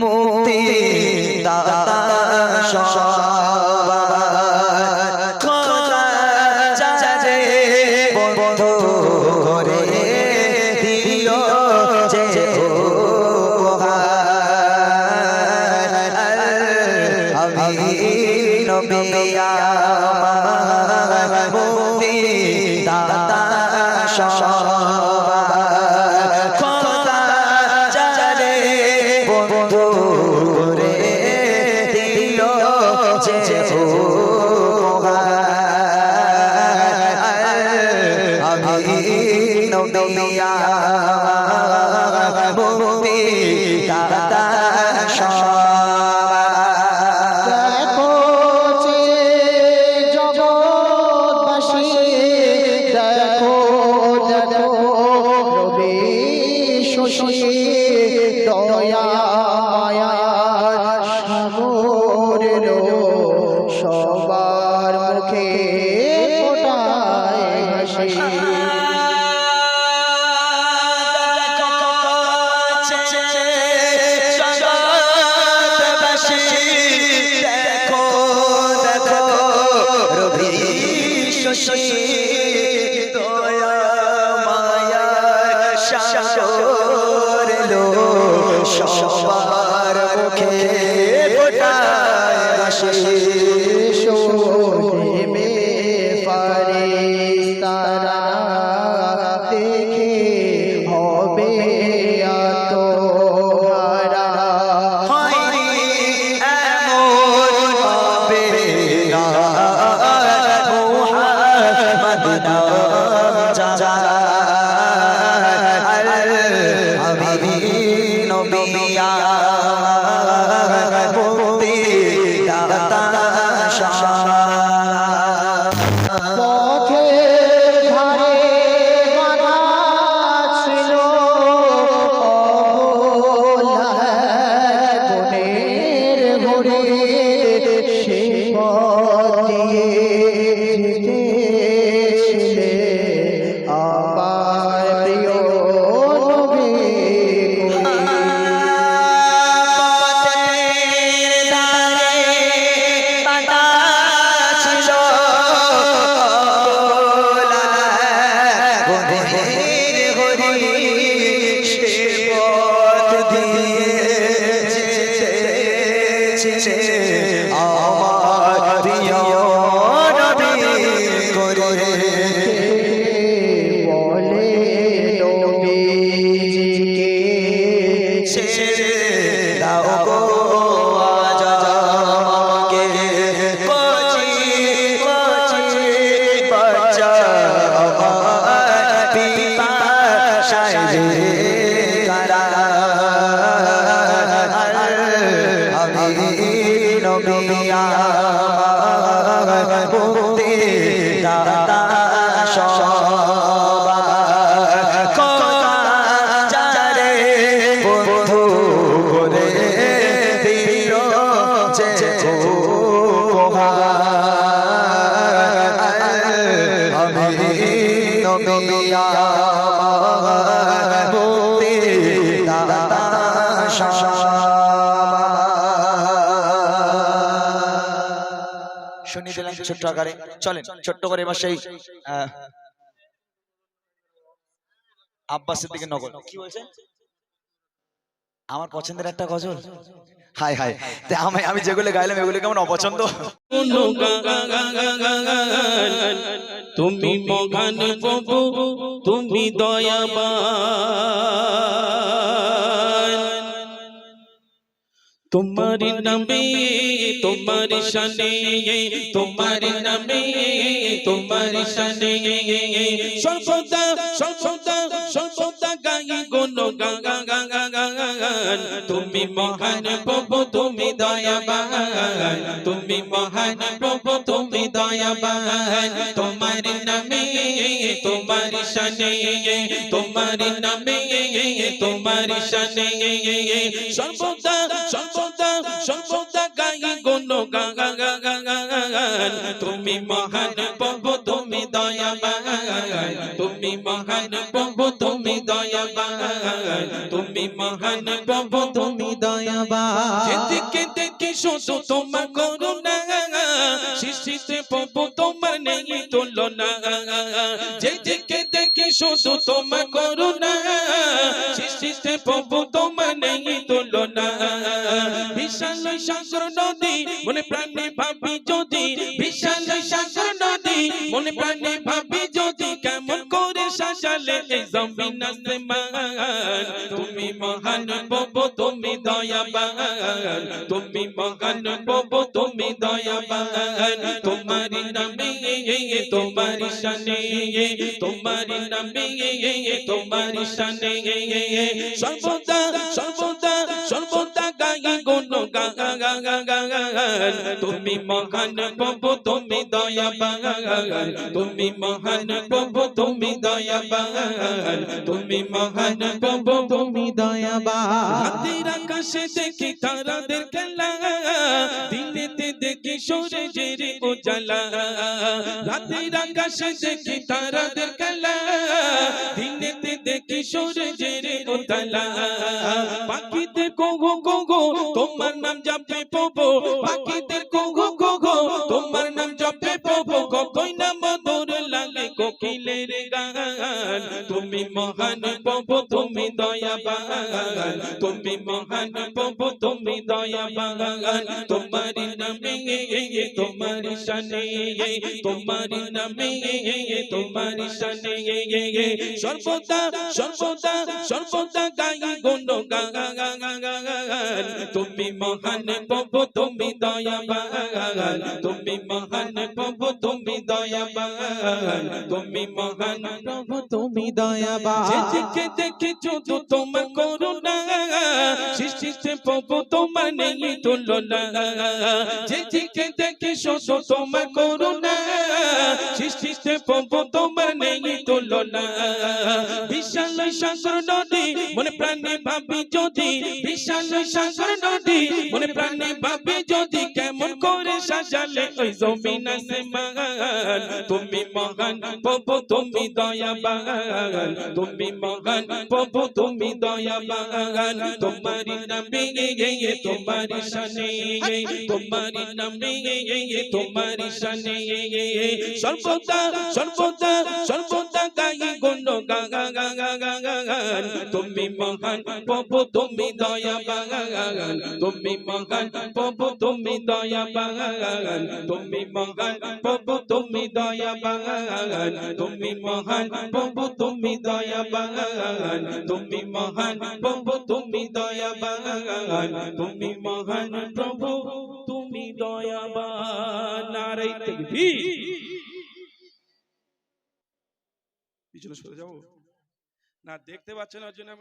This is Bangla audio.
মুক্তি দাতা শশী দয়া সাগরের সবার মুখে ফোটায় হাসি দেখো ফোটায় হাসি শোনেবে ফারিস্তারা দেখে হবে আতহারা হয়নি এমন হবে আমার নবিয়া মুক্তি দাতা বন্ধু করে দিল যে শুনিয়ে দিলাম ছোট্ট আকারে। চলেন ছোট্ট করে এবার সেই আব্বাসের দিকে নগর কি বলছেন? আমার পছন্দের একটা গজল। High high. তা আমি আমি যেগুলো গাইলাম এগুলো কেমন অপছন্দ? তুমি মহান প্রভু তুমি দয়াবান। তোমার নামে তোমার শানে তোমার নামে তোমার শানে। সর্বদা সর্বদা সর্বদা গাই গুণ গা গা গা গা গা গান তুমি মহান প্রভু তুমি দয়াবান। তুমি মহান প্রভু তুমি দয়াবান। তোমার নামে তোমার শানে তোমার নামে তোমার শানে। সর্বদা সর্বদা গান তুমি মহান প্রভু, তুমি দয়াবান। তুমি মহান প্রভু, তুমি দয়াবান। তুমি মহান প্রভু, তুমি দয়াবান। যেদিকে দেখি শুধু তোমার করুণা। শিশিতে প্রভু তোমার নেই তুলনা। যেদিকে দেখি শুধু তোমার করুণা। শিশিতে প্রভু বিশাল সাগর নদী, মনে প্রাণে ভাবি যদি, বিশাল সাগর নদী, মনে প্রাণে ভাবি যদি, কেমন করে শাসালে এই জমিন তুমি মহান প্রভু, তুমি দয়াবান। তুমি মহান তোমারি শানে তোমারি নামে তোমারি শানে সর্বদা সর্বদা সর্বদা গাই গুণ গান তুমি মহান প্রভু তুমি দয়াবান তুমি মহান প্রভু তুমি দয়াবান তুমি মহান প্রভু তুমি দয়াবান রাতের আকাশে দেখি তারাদের খেলা দিনেতে দেখি সূর্যের উজালা রাতের আকাশে দেখি তারাদের খেলা? দিনেতে দেখি সূর্যের উজালা পাখিদের কোগো কোগো তোমার নাম জপে পবো পাখিদের কোগো কোগো তোমার নাম জপে পবো কই কোকিলের গান তুমি মহান প্রভু তুমি দয়াবান তুমি মহান প্রভু তুমি দয়াবান তোমারি নামে তোমারি শানে তোমারি নামে তোমারি শানে সর্বদা সর্বদা সর্বদা গাই গুণ গান তুমি মহান প্রভু তুমি দয়াবান তুমি মহান প্রভু তুমি দয়াবান, তুমি মহান প্রভু, তুমি দয়াবান। যেদিকে দেখি তো তোমার করুণা, সৃষ্টিতে প্রভু তোমার নেই তুলনা। যেদিকে দেখি তো তোমার করুণা, সৃষ্টিতে প্রভু তোমার নেই তুলনা। বিশাল সাগর নদী, মনে প্রাণে ভাবি যদি, বিশাল সাগর নদী, মনে প্রাণে ভাবি যদি, কেমন করে সাজালে ওই জমিন আসমান। তুমি মহান প্রভু, তুমি দয়াবান। তুমি মহান প্রভু, তুমি দয়াবান। তোমারি নামে তোমারি শানে তোমারি নামে তোমারি শানে সর্বদা সর্বদা সর্বদা গাই গুণ গান তুমি মহান, প্রভু তুমি দয়াবান। তুমি মহান, প্রভু তুমি দয়াবান। তুমি মহান, প্রভু তুমি দয়াবান। তুমি মহান, প্রভু তুমি দয়াবান। তুমি মহান, প্রভু তুমি দয়াবান। তুমি মহান, প্রভু তুমি দয়াবান। নারে তাকবীর পিছনে সরে যাব না দেখতে পাচ্ছেন ওই জন্য আমি